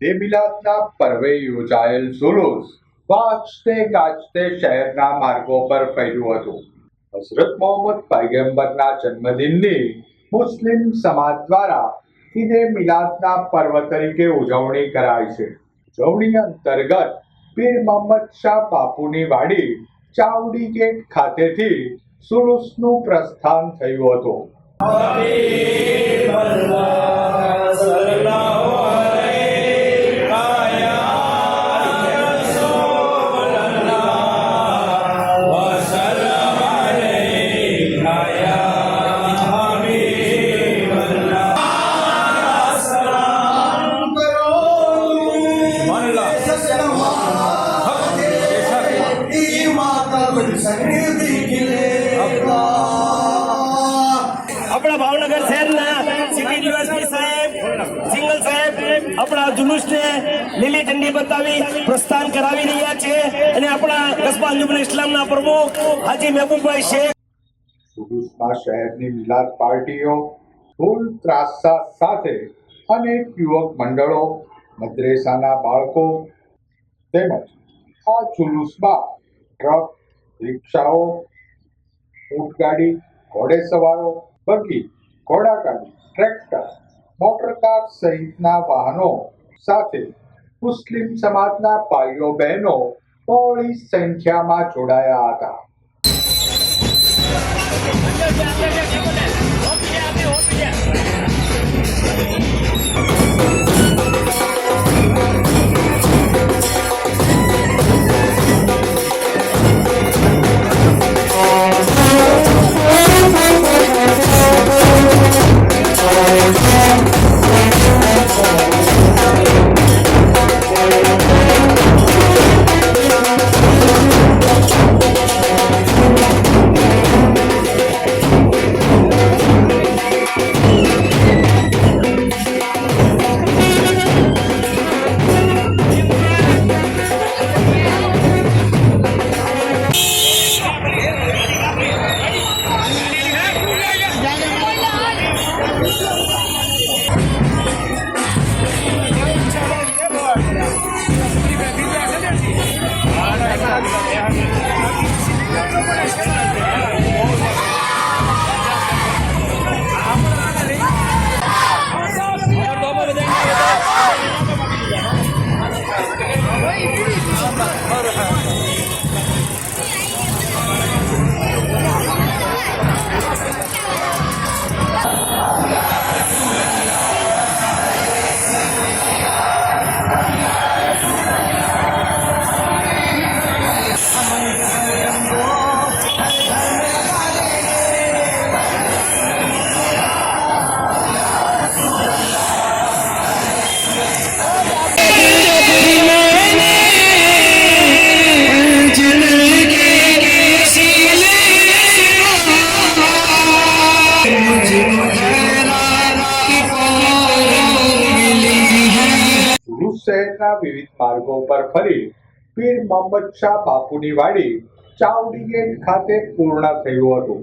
બે મિલાદના પર્વે યોજાયેલ જુલુસ વાંચતે ગાજતે શહેરના માર્ગો પર ફર્યું હતું. હઝરત મોહમ્મદ પૈગંબરના જન્મદિનની મુસ્લિમ સમાજ દ્વારા ઈદે મિલાદના પર્વ તરીકે ઉજવણી કરાય છે. ઉજવણી અંતર્ગત પીર મોહમ્મદ શાહ બાપુની વાડી ચાવડી ગેટ ખાતેથી સુલુસનું પ્રસ્થાન થયું હતું. આપણા ભાવનગર શહેરના સિટી યુનિવર્સિટી સાહેબ સિંગલ સાહેબ, આપણા જુલુસને લીલી ઝંડી બતાવી પ્રસ્થાન કરાવી રહ્યા છે અને આપણા કસ્બા અંજુમન ઇસ્લામના પ્રમુખ હાજી મહેબૂબભાઈ શેખ. શહેરની મિલાદ પાર્ટીઓ, ફૂલ ત્રાસા સાથે અનેક યુવક મંડળો, મદ્રેસાના બાળકો તેમજ આ જુલુસમાં ટ્રક, રિક્ષાઓ ઊંટગાડી ઘોડેસવારો બગી, ઘોડાગાડી, ટ્રેક્ટર મોટરકાર સહિતના વાહનો સાથે મુસ્લિમ સમાજના ભાઈઓ બહેનો બહોળી સંખ્યામાં જોડાયા હતા. સુરત Yeah. શહેરના વિવિધ માર્ગો પર ફરી પીર મોહમ્મદ શાહ બાપુની વાડી ચાવડી ગેટ ખાતે પૂર્ણ થયું હતું.